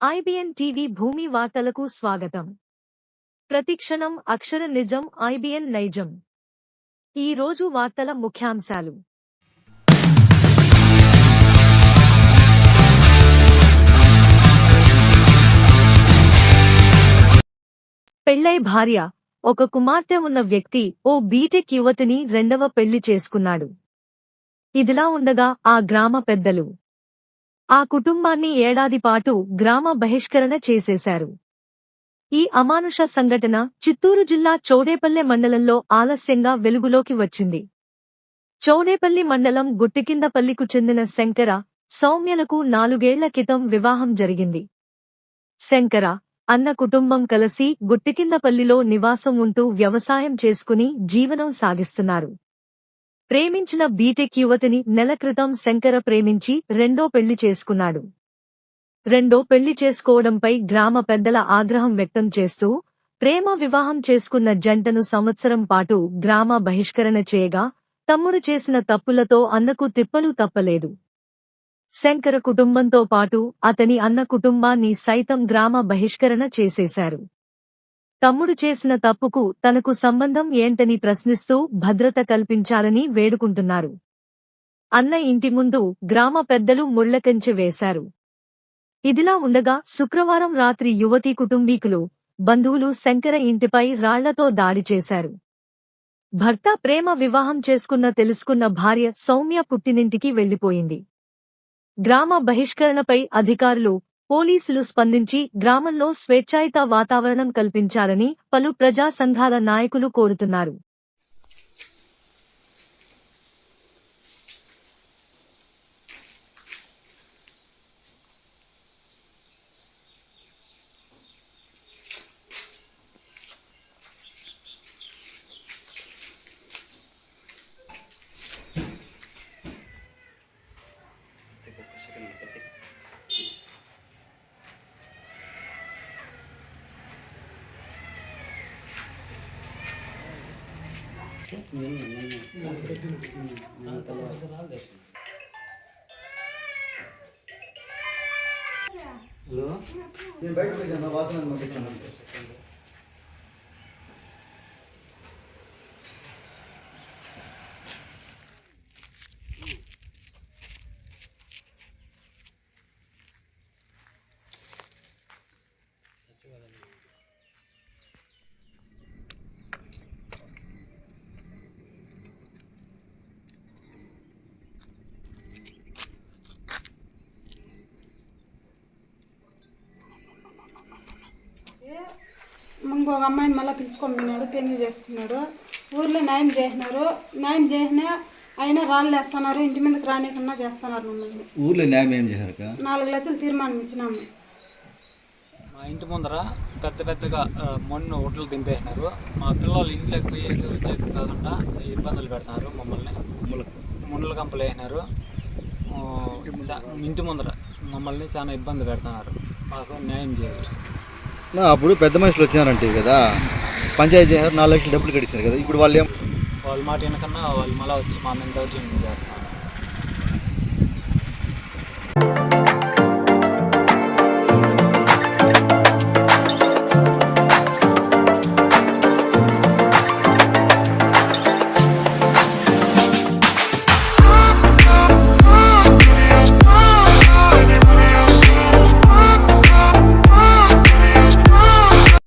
IBN TV భూమి వార్తలకు స్వాగతం. ప్రతిక్షణం అక్షర నిజం ఐబిఎన్ నైజం. ఈ రోజు వార్తల ముఖ్యాంశాలు. పెళ్ళై భార్య ఒక కుమార్తె ఉన్న వ్యక్తి ఓ బీటెక్ యువతిని రెండవ పెళ్ళి చేసుకున్నాడు. ఇదిలా ఉండగా ఆ గ్రామ పెద్దలు ఆ కుటుంబాన్ని ఏడాది పాటు గ్రామ బహిష్కరణ చేసేశారు. ఈ అమానుష సంఘటన చిత్తూరు జిల్లా చౌడేపల్లె మండలంలో ఆలస్యంగా వెలుగులోకి వచ్చింది. చౌడేపల్లి మండలం గుట్టికిందపల్లికు చెందిన శంకర సౌమ్యలకు నాలుగేళ్ళ క్రితం వివాహం జరిగింది. శంకర అన్న కుటుంబం కలిసి గుట్టికిందపల్లిలో నివాసం ఉంటూ వ్యవసాయం చేసుకుని జీవనం సాగిస్తున్నారు. ప్రేమించిన బీటెక్ యువతిని నెల క్రితం శంకర ప్రేమించి రెండో పెళ్ళి చేసుకున్నాడు. రెండో పెళ్ళి చేసుకోవడంపై గ్రామ పెద్దల ఆగ్రహం వ్యక్తం చేస్తూ ప్రేమ వివాహం చేసుకున్న జంటను సంవత్సరం పాటు గ్రామ బహిష్కరణ చేయగా తమ్ముడు చేసిన తప్పులతో అన్నకు తిప్పలు తప్పలేదు. శంకర కుటుంబంతో పాటు అతని అన్న కుటుంబాన్ని సైతం గ్రామ బహిష్కరణ చేసేశారు. తమ్ముడు చేసిన తప్పుకు తనకు సంబంధం ఏంటని ప్రశ్నిస్తూ భద్రత కల్పించాలని వేడుకుంటున్నారు. అన్న ఇంటి ముందు గ్రామ పెద్దలు ముళ్ళకంచె వేశారు. ఇదిలా ఉండగా శుక్రవారం రాత్రి యువతీ కుటుంబీకులు బంధువులు శంకర ఇంటిపై రాళ్ళతో దాడి చేశారు. భర్త ప్రేమ వివాహం చేసుకున్న తెలుసుకున్న భార్య సౌమ్య పుట్టినింటికి వెళ్ళిపోయింది గ్రామ బహిష్కరణపై అధికారులు పోలీసులు స్పందించి గ్రామంలో స్వేచ్ఛాయుత వాతావరణం కల్పించాలని పలు ప్రజా సంఘాల నాయకులు కోరుతున్నారు. నేను బయటకు వచ్చాను వాసన పంపిస్తాను ఇంకొక అమ్మాయిని మళ్ళీ పిలుచుకొని పోయినాడు పెళ్ళి చేసుకున్నాడు. ఊర్లో న్యాయం చేసినారు. న్యాయం చేసిన అయినా రాళ్ళు వేస్తున్నారు ఇంటి మీదకి రానికన్నా చేస్తున్నారు మమ్మల్ని. ఊర్లో న్యాయం ఏం చేశారు నాలుగు లక్షలు తీర్మానం ఇచ్చినాము. మా ఇంటి ముందర పెద్ద పెద్దగా మొన్ను ఒడ్లు దింపేసినారు. మా పిల్లలు ఇంట్లోకి పోయి వచ్చేది కాకుండా ఇబ్బందులు పెడుతున్నారు మమ్మల్ని. ముళ్ళ కంపలు వేసినారు. ఇంటి ముందర మమ్మల్ని చాలా ఇబ్బంది పెడుతున్నారు. మాకు న్యాయం చేయాలి. అప్పుడు పెద్ద మనుషులు వచ్చినారంటే కదా. పంచాయతీ చేశారు నాలుగు లక్షలు డబ్బులు కట్టించారు కదా. ఇప్పుడు వాళ్ళు ఏం వాళ్ళ మాట వెనకన్నా వాళ్ళు మళ్ళీ వచ్చి మా మీద దౌర్జన్యం చేస్తున్నారు